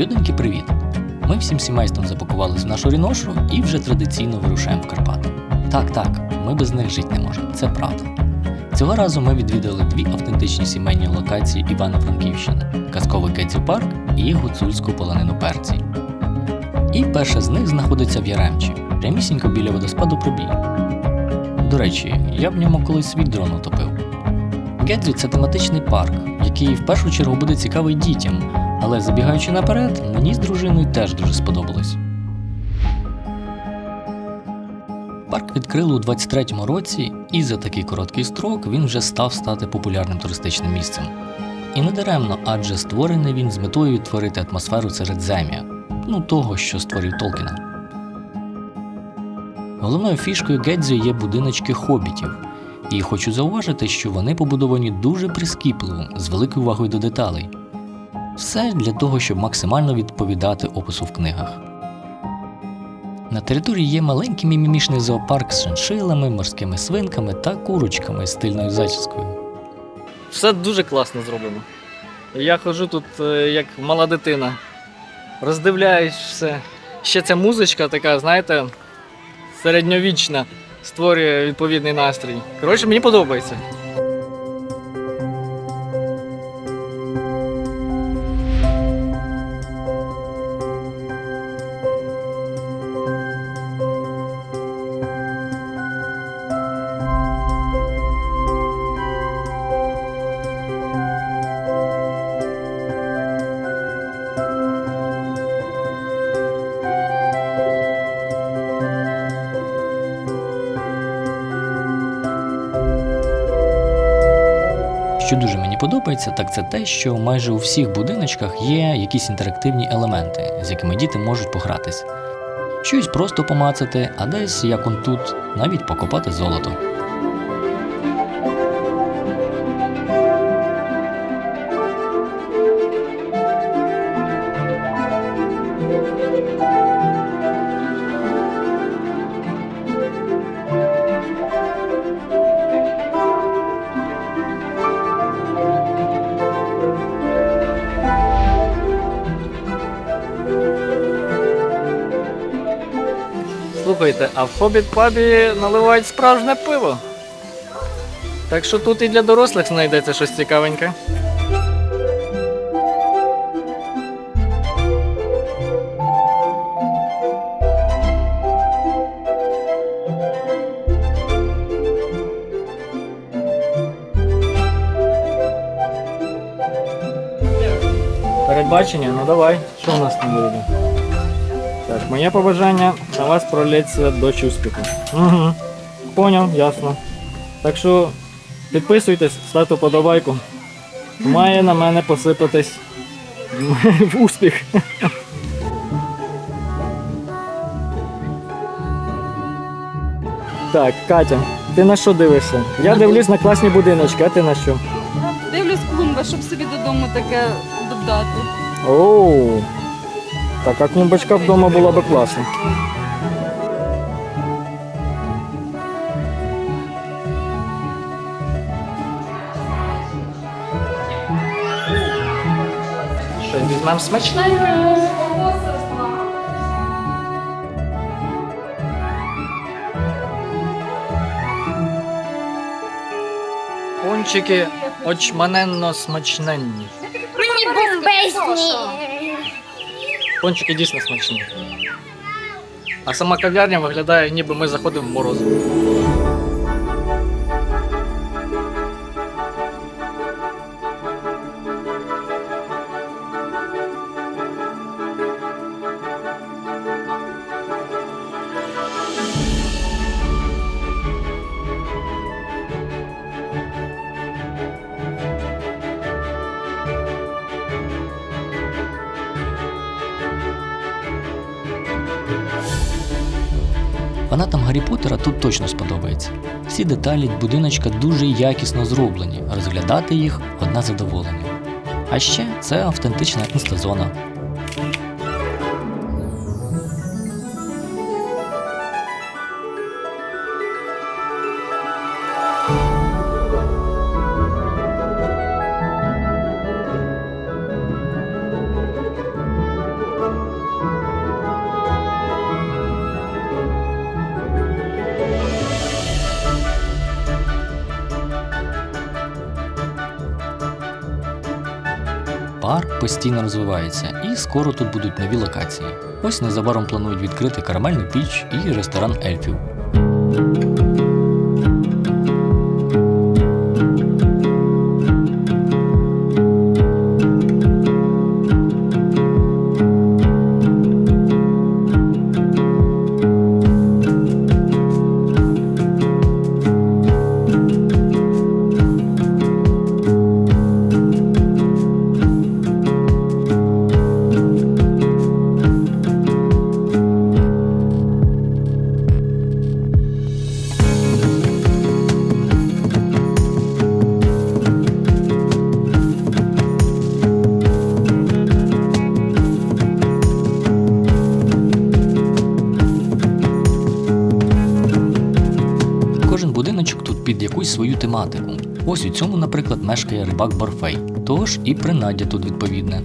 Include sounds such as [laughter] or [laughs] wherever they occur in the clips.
Людоньки, привіт! Ми всім сімейством запакувались в нашу ріношу і вже традиційно вирушаємо в Карпати. Так, так, ми без них жити не можемо, це правда. Цього разу ми відвідали дві автентичні сімейні локації Івано-Франківщини: казковий Кецю парк і гуцульську полонину перці. І перша з них знаходиться в Яремчі, прямісінько біля водоспаду Пробій. До речі, я в ньому колись свій дрон утопив. Гедзю це тематичний парк, який в першу чергу буде цікавий дітям, але забігаючи наперед, мені з дружиною теж дуже сподобалось. Парк відкрили у 23-му році, і за такий короткий строк він вже став стати популярним туристичним місцем. І не даремно, адже створений він з метою відтворити атмосферу Середзем'я, ну того, що створив Толкіна. Головною фішкою Гедзю є будиночки хобітів, і хочу зауважити, що вони побудовані дуже прискіпливо, з великою увагою до деталей. Все для того, щоб максимально відповідати опису в книгах. На території є маленький мімімішний зоопарк з шиншилами, морськими свинками та курочками з стильною зачіскою. Все дуже класно зроблено. Я ходжу тут е, як мала дитина. Роздивляюсь все. Ще ця музичка така, знаєте, середньовічна, створює відповідний настрій. Коротше, мені подобається. Подобається, так це те, що майже у всіх будиночках є якісь інтерактивні елементи, з якими діти можуть погратись. Щось просто помацати, а десь, як он тут, навіть покопати золото. Слухайте, а в хобіт пабі наливають справжнє пиво. Так що тут і для дорослих знайдеться щось цікавеньке. Передбачення? Ну давай, що в нас там вийде? Моє побажання на вас пролється дощ успіху. Угу. Поняв, ясно. Так що підписуйтесь, ставте подобайку. Має на мене посипатись в [laughs] успіх. Так, Катя, ти на що дивишся? Я дивлюсь на класні будиночки, а ти на що? Дивлюсь клумба, щоб собі додому таке додати. Оу. Така клумбочка вдома була би класна. Щось візьмемо смачненьке. Пончики очманенно смачненні. Мені бомбезні. Пончики дійсно смачні. А сама кав'ярня виглядає, ніби ми заходимо в мороз. Гаррі Поттера тут точно сподобається. Всі деталі будиночка дуже якісно зроблені, розглядати їх одна задоволення. А ще це автентична інстазона. Постійно розвивається, і скоро тут будуть нові локації. Ось незабаром планують відкрити карамельну піч і ресторан ельфів. Якусь свою тематику. Ось у цьому, наприклад, мешкає рибак Борфей. Тож і принаддя тут відповідне.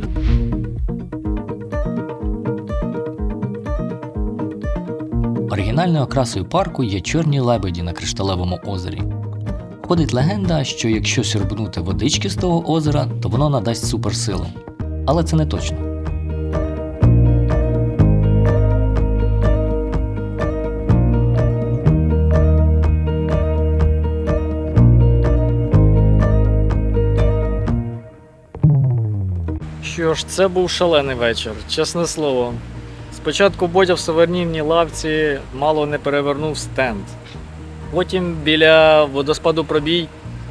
Оригінальною окрасою парку є чорні лебеді на кришталевому озері. Ходить легенда, що якщо сьорбнути водички з того озера, то воно надасть суперсилу. Але це не точно. Що ж, це був шалений вечір, чесне слово. Спочатку Бодя в сувенірній лавці мало не перевернув стенд. Потім біля водоспаду пробій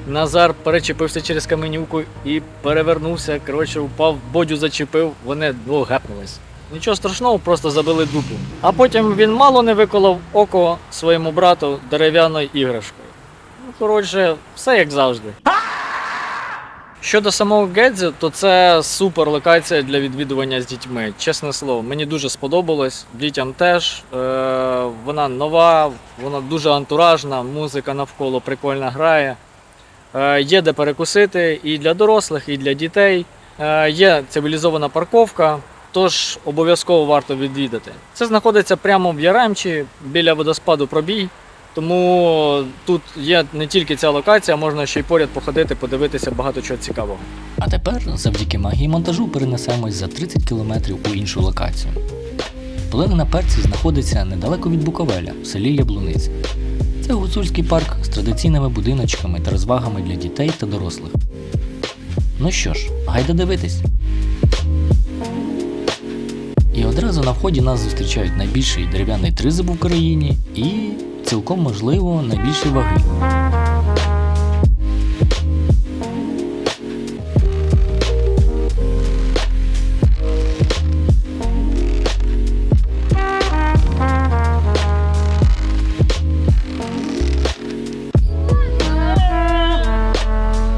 Назар перечепився через каменюку і перевернувся. Коротше, упав, Бодю зачепив, вони двох гепнулись. Нічого страшного, просто забили дупу. А потім він мало не виколов око своєму брату дерев'яною іграшкою. Ну, коротше, все як завжди. Щодо самого Гедзі, то це супер локація для відвідування з дітьми. Чесне слово, мені дуже сподобалось. Дітям теж. Е, вона нова, вона дуже антуражна, музика навколо прикольно грає. Е, є де перекусити і для дорослих, і для дітей. Е, є цивілізована парковка, тож обов'язково варто відвідати. Це знаходиться прямо в Яремчі біля водоспаду пробій. Тому тут є не тільки ця локація, можна ще й поряд походити, подивитися багато чого цікавого. А тепер, завдяки магії монтажу, перенесемось за 30 кілометрів у іншу локацію. Полина на перці знаходиться недалеко від Буковеля, в селі Яблуниці. Це гуцульський парк з традиційними будиночками та розвагами для дітей та дорослих. Ну що ж, гайда дивитись. І одразу на вході нас зустрічають найбільший дерев'яний тризуб в Україні і, цілком можливо, найбільший ваги.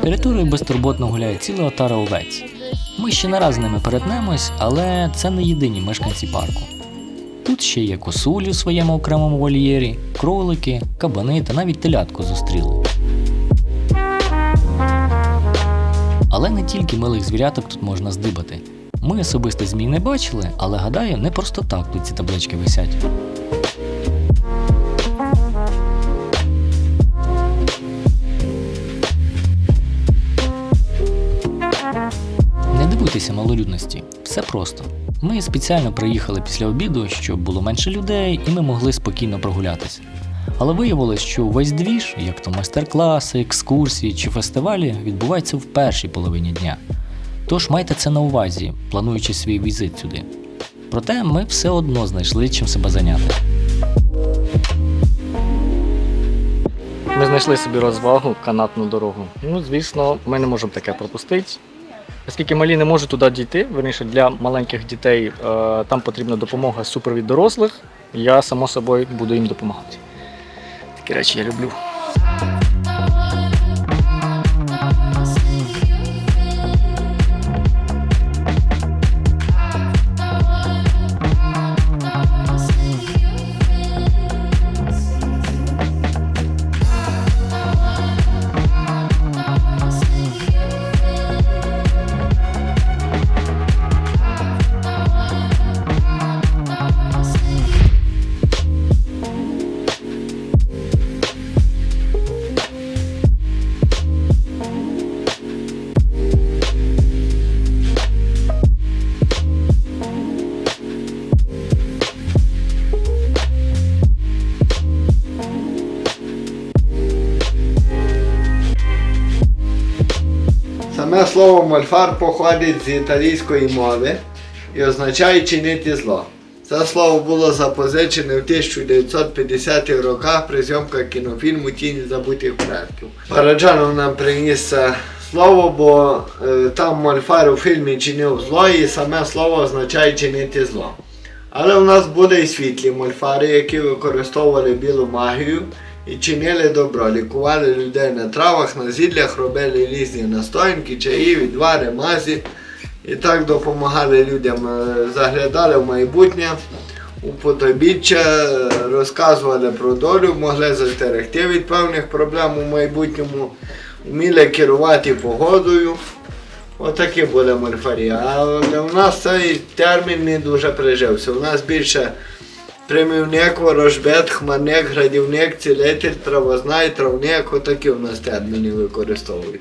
Територією безтурботно гуляє ціла отара овець. Ми ще не раз з ними перетнемось, але це не єдині мешканці парку. Тут ще є косулі у своєму окремому вольєрі, кролики, кабани та навіть телятку зустріли. Але не тільки милих звіряток тут можна здибати. Ми особисто змій не бачили, але гадаю, не просто так тут ці таблички висять. Не дивуйтеся малолюдності, все просто. Ми спеціально приїхали після обіду, щоб було менше людей, і ми могли спокійно прогулятися. Але виявилось, що увесь двіж, як то майстер-класи, екскурсії чи фестивалі, відбувається в першій половині дня. Тож майте це на увазі, плануючи свій візит сюди. Проте ми все одно знайшли чим себе зайняти. Ми знайшли собі розвагу, канатну дорогу. Ну, звісно, ми не можемо таке пропустити. Оскільки малі не можуть туди дійти, верніше для маленьких дітей е, там потрібна допомога супровід дорослих. Я само собою буду їм допомагати. Такі речі я люблю. Слово мольфар походить з італійської мови і означає чинити зло. Це слово було запозичене в 1950-х роках при зйомках кінофільму Тіні забутих предків. Параджанов нам приніс це слово, бо е, там мольфар у фільмі чинив зло, і саме слово означає чинити зло. Але у нас буде і світлі мольфари, які використовували білу магію і чинили добро, лікували людей на травах, на зіллях, робили різні настоянки, чаї, відвари, мазі. І так допомагали людям, е, заглядали в майбутнє, у потойбіччя, е, розказували про долю, могли застерегти від певних проблем у майбутньому, вміли керувати погодою. Отакі були мольфарі. Але у нас цей термін не дуже прижився. У нас більше примівник, ворожбет, хмарник, градівник, цілитель, травознай, травник. Отакі у нас терміни використовують.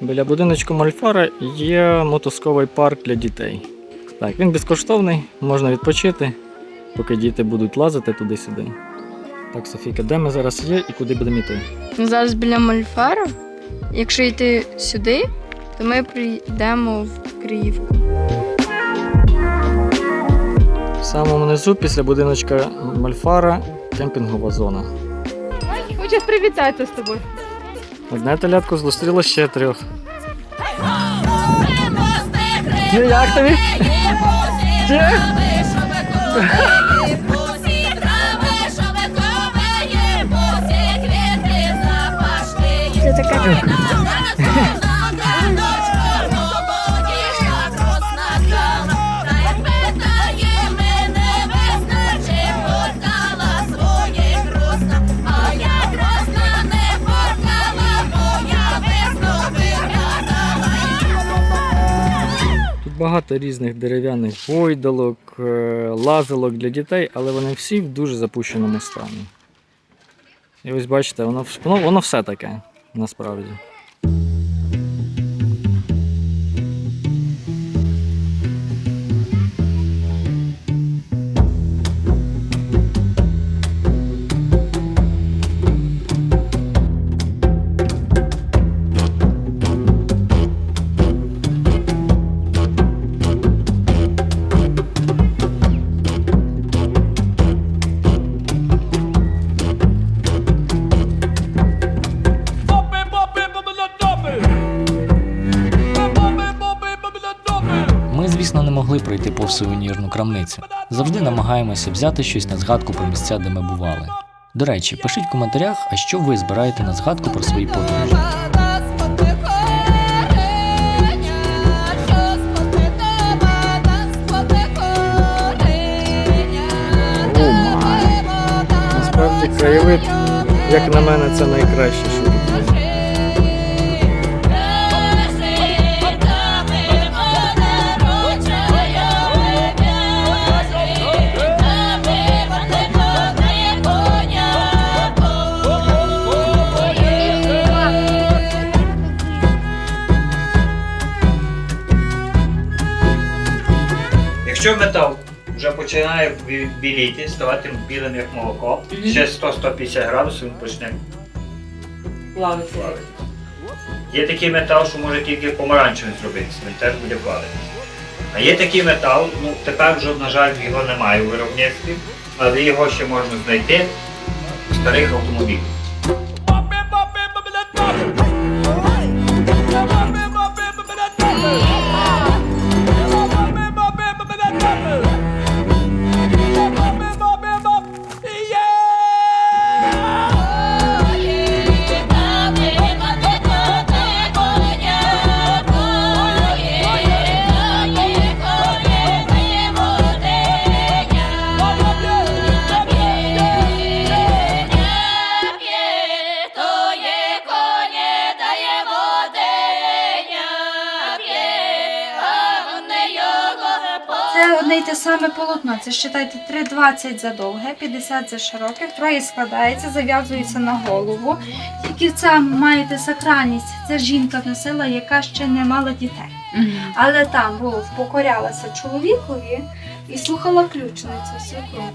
Біля будиночку Мольфара є мотузковий парк для дітей. Так, він безкоштовний, можна відпочити, поки діти будуть лазити туди-сюди. Так, Софійка, де ми зараз є і куди будемо йти? Ми зараз біля Мольфара. Якщо йти сюди, то ми прийдемо в Криївку. В самому низу, після будиночка Мольфара, кемпінгова зона. Хочу привітатися з тобою. Одне телятко зустріло ще трьох. Ну як тобі? Це така багато різних дерев'яних гойдалок, е, лазилок для дітей, але вони всі в дуже запущеному стані. І ось бачите, воно, воно, воно все таке насправді. Повз сувенірну крамницю. Завжди намагаємося взяти щось на згадку про місця, де ми бували. До речі, пишіть в коментарях, а що ви збираєте на згадку про свої подорожі. Насправді краєвид, як на мене, це найкраще, що Якщо метал вже починає біліти, ставати білим як молоко, ще 100-150 градусів він почне плавити. Є такий метал, що може тільки помаранчевим зробитися, він теж буде плавитися. А є такий метал, ну тепер вже, на жаль, його немає у виробництві, але його ще можна знайти у старих автомобілях. Це одне й те саме полотно. Це считайте 3,20 за довге, 50 за широке, втроє складається, зав'язується на голову. Тільки це маєте сакральність. Це жінка носила, яка ще не мала дітей. Але там було покорялася чоловікові і слухала ключницю свекруху.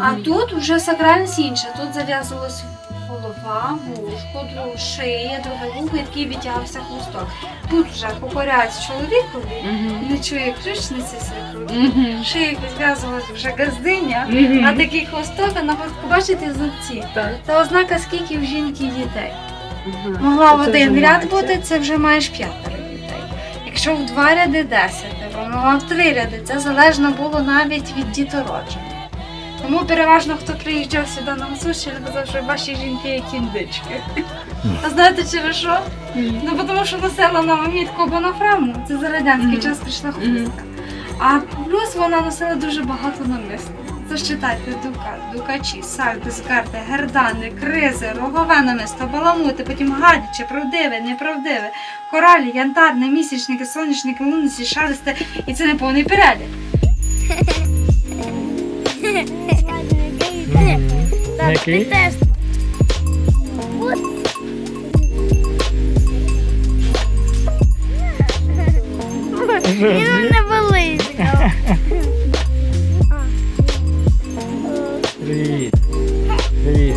А тут вже сакральність інша. Тут зав'язувалось голова, вушко, шия, друге вухо, і такий відтягався хвосток. Тут вже покоряється чоловікові, не чує ключниці свекрухи. Шию зв'язувалась вже газдиня, а такий хвосток, а на хвостку бачите зубці. Це ознака, скільки в жінки дітей. Могла в один ряд бути, це вже маєш п'ятеро дітей. Якщо в два ряди десятеро, могла в три ряди, це залежно було навіть від дітородження. Тому переважно хто приїжджав сюди на Мацуші, казав, що ваші жінки як індички. А знаєте через що? Ну тому що носила на мамітку бонофраму, це за радянський час прийшла хустка. А плюс вона носила дуже багато намисла. Зачитайте дука, дукачі, сальди, скарти, гердани, кризи, рогове намисто, баламути, потім гадяче, правдиве, неправдиве, коралі, янтарне, місячники, соняшники, луниці, шаристе, і це не повний перелік. [laughs] Який? Не болить. Привіт. Привіт.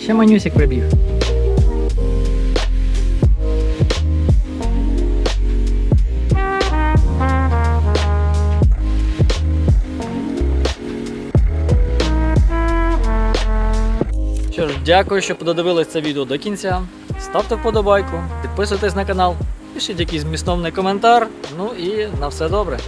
Ще манюсик прибіг. Дякую, що подивилися це відео до кінця. Ставте вподобайку, підписуйтесь на канал, пишіть якийсь змістовний коментар. Ну і на все добре.